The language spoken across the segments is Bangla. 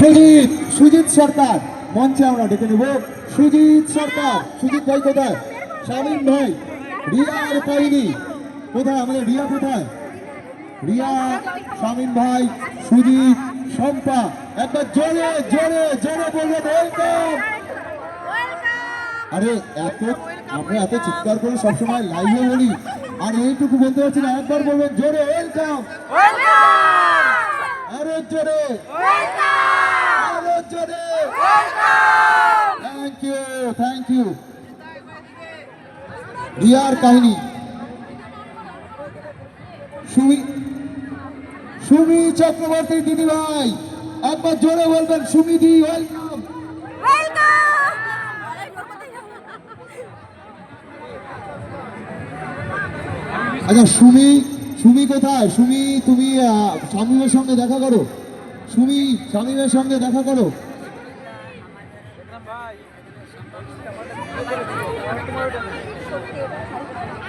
সুজিত সুজিত সরকার। মঞ্চে আমরা ডেকে নেব সুজিত সরকার। সুজিত ভাই কোথায়? শামীম ভাই। রিয়ার কাহিনী কোথায়? আমাদের রিয়া কোথায়? রিয়া শামীম ভাই সুজিত শম্পা। একবার জোরে জোরে জোরে বলবেন ওয়েলকাম আরে এত আমরা এত চিৎকার করে সবসময় লাইভে বলি আর এইটুকু বলতে পারছি না। একবার বলবেন জোরে ওয়েলকাম আরও জোরে! আরও জোরে থ্যাংক ইউ থ্যাংক ইউ রিয়ার কাহিনী। সুমি সুমি চক্রবর্তী দিদি ভাই একবার জোরে বলবেন সুমি দি ওয়েলকাম! আচ্ছা সুমি সুমি কোথায়? সুমি তুমি শামীমের সঙ্গে দেখা করো। সুমি, শামীমের সঙ্গে দেখা করো।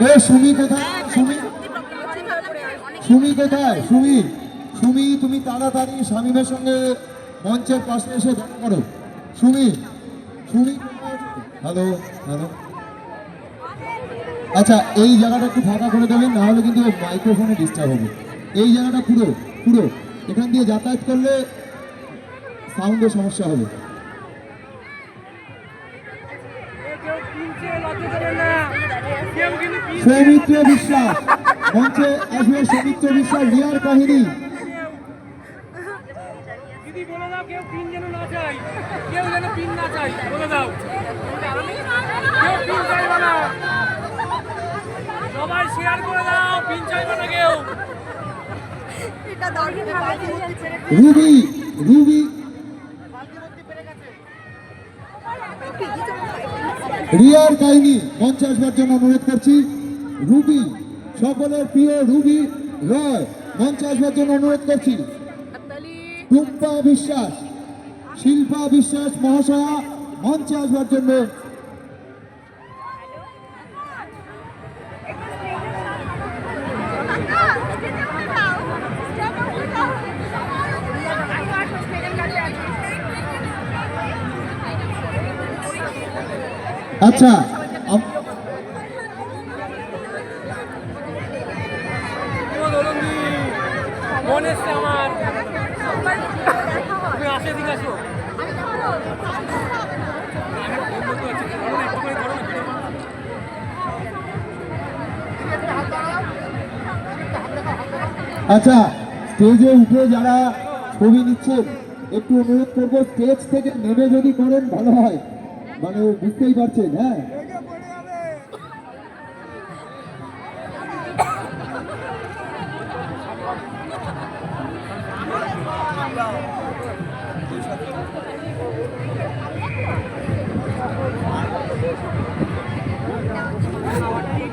এ, সুমি কোথায়? সুমি? সুমি কোথায়? সুমি সুমি, তুমি তাড়াতাড়ি শামীমের সঙ্গে মঞ্চের পাশে এসে দেখা করো। Sumi Sumi hello hello. আচ্ছা এই জায়গাটা একটু ফাঁকা করে দেবেন, না হলে কিন্তু মাইক্রোফোনে ডিস্টার্ব হবে। এই জায়গাটা পুরো পুরো। এখান দিয়ে যাতায়াত করলে সাউন্ডের সমস্যা হবে। সৌমিত্র বিশ্বাস, মঞ্চে আসবে সৌমিত্র বিশ্বাস, রিয়ার কাহিনী। সবাই শেয়ার করে দাও, পিন চাইবে না কেউ। Ruby Ruby. রিয়ার কাহিনী মঞ্চে আসবার জন্য অনুরোধ করছি। রুবি সকলের প্রিয় রুবি রয় মঞ্চে আসবার জন্য অনুরোধ করছি। টুম্পা বিশ্বাস শিল্পা বিশ্বাস মহাশয়া মঞ্চে আসবার জন্য আচ্ছা আচ্ছা স্টেজে উঠে যারা ছবি নিচ্ছেন, একটু অনুরোধ করব স্টেজ থেকে নেমে যদি করেন, ভালো হয়। মানে বুঝতেই পারছেন হ্যাঁ?